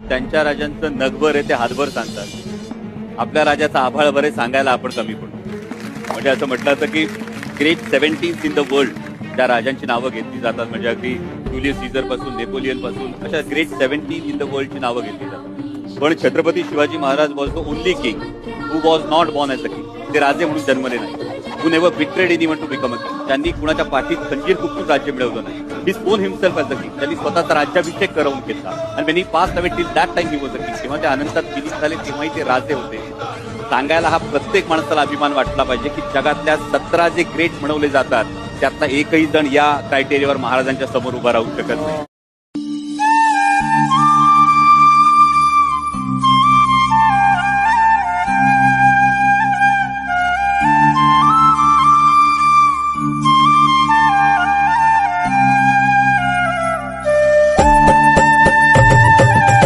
त्यांच्या राजांचं नगभर आहे ते हातभर सांगतात. आपल्या राजाचा आभाळ बरे सांगायला आपण कमी पडतो म्हणजे असं म्हटलं जातं की great seventeens in the world त्या राजांची नावं घेतली जातात. म्हणजे अगदी जुलियस सीझरपासून नेपोलियनपासून अशा ग्रेट सेव्हन्टीन इन द वर्ल्डची नावं घेतली जातात. पण Chhatrapati Shivaji Maharaj was the only king who was not born as a king ते राजे म्हणून जन्मले नाही who never betrayed in even to become a त्यांनी कुणाच्या पाठीत खंजीर खुपसून राज्य मिळवलं नाही. He spawn himself as a king त्यांनी स्वतःचा राज्याभिषेक करवून घेतला. आणि त्यांनी passed away till that time he was a king तेव्हा ते अनंतात विलीन झाले तेव्हाही ते राजे होते. सांगायला हा प्रत्येक माणसाला अभिमान वाटला पाहिजे की जगातल्या सतरा जे ग्रेट म्हणवले जातात त्यातला एकही जण या क्रायटेरियावर महाराजांच्या समोर उभा राहू शकत नाही.